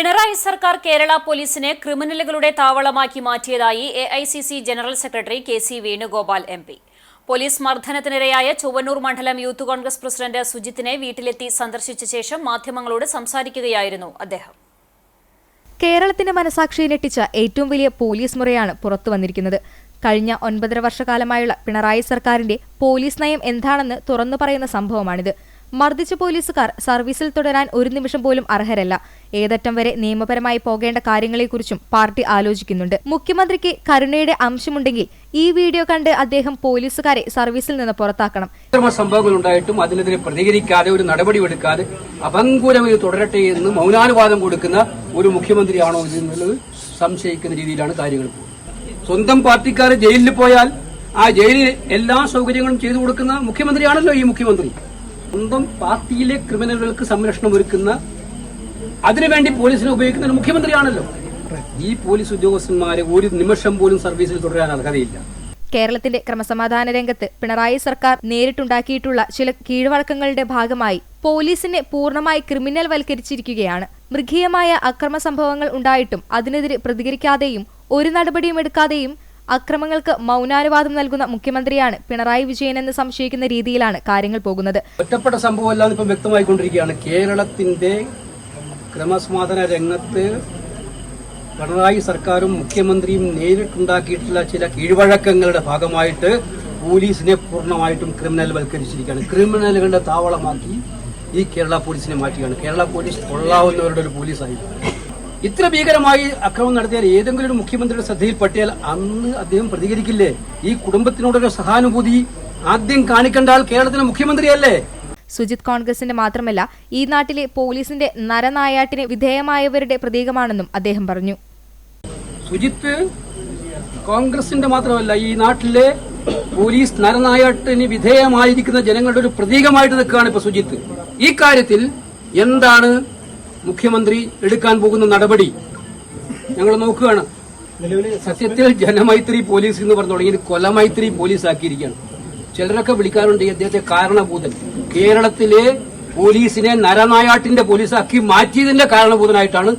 പിണറായി സർക്കാർ കേരള പോലീസിനെ ക്രിമിനലുകളുടെ താവളമാക്കി മാറ്റിയതായി A I C C general secretary K C Venugopal M P. Police മർദ്ദനത്തിനിരയായ Chowwannur മണ്ഡലം യൂത്ത് കോൺഗ്രസ് പ്രസിഡന്റ് സുജിത്തിനെ വീട്ടിലെത്തി സന്ദർശിച്ച ശേഷം മാധ്യമങ്ങളോട് സംസാരിക്കുകയായിരുന്നു അദ്ദേഹം. കേരളത്തിന്റെ മനസാക്ഷിയെ ഞെട്ടിച്ച ഏറ്റവും വലിയ പോലീസ് മുറയാണ് പുറത്തു വന്നിരിക്കുന്നത്. കഴിഞ്ഞ ഒൻപതര വർഷക്കാലമായുള്ള പിണറായി സർക്കാരിന്റെ പോലീസ് നയം എന്താണെന്ന് തുറന്നു പറയുന്ന സംഭവമാണിത്. മർദ്ദിച്ച പോലീസുകാർ സർവീസിൽ തുടരാൻ ഒരു നിമിഷം പോലും അർഹരല്ല. ഏതറ്റം വരെ നിയമപരമായി പോകേണ്ട കാര്യങ്ങളെക്കുറിച്ചും പാർട്ടി ആലോചിക്കുന്നുണ്ട്. മുഖ്യമന്ത്രിക്ക് കരുണയുടെ അംശമുണ്ടെങ്കിൽ ഈ വീഡിയോ കണ്ട് അദ്ദേഹം പോലീസുകാരെ സർവീസിൽ നിന്ന് പുറത്താക്കണം. സംഭവങ്ങൾ ഉണ്ടായിട്ടും അതിനെതിരെ പ്രതികരിക്കാതെ ഒരു നടപടി എടുക്കാതെ അപങ്കുരം തുടരട്ടെ എന്ന് മൗനാനുവാദം കൊടുക്കുന്ന ഒരു മുഖ്യമന്ത്രിയാണോ ഇത് എന്നുള്ളത് സംശയിക്കുന്ന രീതിയിലാണ് കാര്യങ്ങൾ സ്വന്തം പാർട്ടിക്കാർ ജയിലിൽ പോയാൽ ആ ജയിലിൽ എല്ലാ സൗകര്യങ്ങളും ചെയ്തു കൊടുക്കുന്ന മുഖ്യമന്ത്രിയാണല്ലോ ഈ മുഖ്യമന്ത്രി. സ്വന്തം പാർട്ടിയിലെ ക്രിമിനലുകൾക്ക് സംരക്ഷണം ഒരുക്കുന്ന അതിനുവേണ്ടി പോലീസിനെ ഉപയോഗിക്കുന്ന ഒരു മുഖ്യമന്ത്രിയാണല്ലോ. ഈ പോലീസ് ഉദ്യോഗസ്ഥന്മാരെ ഒരു നിമിഷം പോലും സർവീസിൽ തുടരാൻ അർഹതയില്ല കേരളത്തിന്റെ ക്രമസമാധാന രംഗത്ത് പിണറായി സർക്കാർ നേരിട്ടുണ്ടാക്കിയിട്ടുള്ള ചില കീഴ്വഴക്കങ്ങളുടെ ഭാഗമായി പോലീസിനെ പൂർണമായി ക്രിമിനൽ വൽക്കരിച്ചിരിക്കുകയാണ് മൃഗീയമായ അക്രമ സംഭവങ്ങൾ ഉണ്ടായിട്ടും അതിനെതിരെ പ്രതികരിക്കാതെയും ഒരു നടപടിയും എടുക്കാതെയും അക്രമങ്ങൾക്ക് മൗനാനുവാദം നൽകുന്ന മുഖ്യമന്ത്രിയാണ് പിണറായി വിജയൻ എന്ന് സംശയിക്കുന്ന രീതിയിലാണ് കാര്യങ്ങൾ പോകുന്നത്. ഒറ്റപ്പെട്ട സംഭവമല്ല ഇപ്പം വ്യക്തമായിക്കൊണ്ടിരിക്കുകയാണ്. കേരളത്തിന്റെ ക്രമസമാധാന രംഗത്ത് പിണറായി സർക്കാരും മുഖ്യമന്ത്രിയും നേരിട്ടുണ്ടാക്കിയിട്ടുള്ള ചില കീഴ്വഴക്കങ്ങളുടെ ഭാഗമായിട്ട് പോലീസിനെ പൂർണമായിട്ടും ക്രിമിനൽ വൽക്കരിച്ചിരിക്കുകയാണ് ക്രിമിനലുകളുടെ താവളമാക്കി ഈ കേരള പോലീസിനെ മാറ്റുകയാണ്. കേരള പോലീസ് കൊള്ളാവുന്നവരുടെ ഒരു പോലീസായി. ഇത്ര ഭീകരമായി അക്രമം നടത്തിയാൽ ഏതെങ്കിലും ഒരു മുഖ്യമന്ത്രിയുടെ ശ്രദ്ധയിൽപ്പെട്ടാൽ അന്ന് അദ്ദേഹം പ്രതികരിക്കില്ലേ? ഈ കുടുംബത്തിനോടൊരു സഹാനുഭൂതി ആദ്യം കാണിക്കണ്ടാൽ കേരളത്തിലെ മുഖ്യമന്ത്രിയല്ലേ? സുജിത് കോൺഗ്രസിന്റെ മാത്രമല്ല ഈ നാട്ടിലെ പോലീസിന്റെ നരനായാട്ടിന് വിധേയമായവരുടെ പ്രതീകമാണെന്നും അദ്ദേഹം പറഞ്ഞു. സുജിത്ത് കോൺഗ്രസിന്റെ മാത്രമല്ല ഈ നാട്ടിലെ പോലീസ് നരനായാട്ടിന് വിധേയമായിരിക്കുന്ന ജനങ്ങളുടെ ഒരു പ്രതീകമായിട്ട് നിൽക്കുകയാണ് ഇപ്പൊ സുജിത്ത്. ഈ കാര്യത്തിൽ എന്താണ് മുഖ്യമന്ത്രി എടുക്കാൻ പോകുന്ന നടപടി ഞങ്ങൾ നോക്കുകയാണ്. സത്യത്തിൽ ജനമൈത്രി പോലീസ് എന്ന് പറഞ്ഞു തുടങ്ങി കൊലമൈത്രി പോലീസ് ആക്കിയിരിക്കുകയാണ് ചിലരൊക്കെ വിളിക്കാറുണ്ട് ഈ അദ്ദേഹത്തെ കാരണഭൂതൻ. കേരളത്തിലെ പോലീസിനെ നരനായാട്ടിന്റെ പോലീസാക്കി മാറ്റിയതിന്റെ കാരണഭൂതനായിട്ടാണ്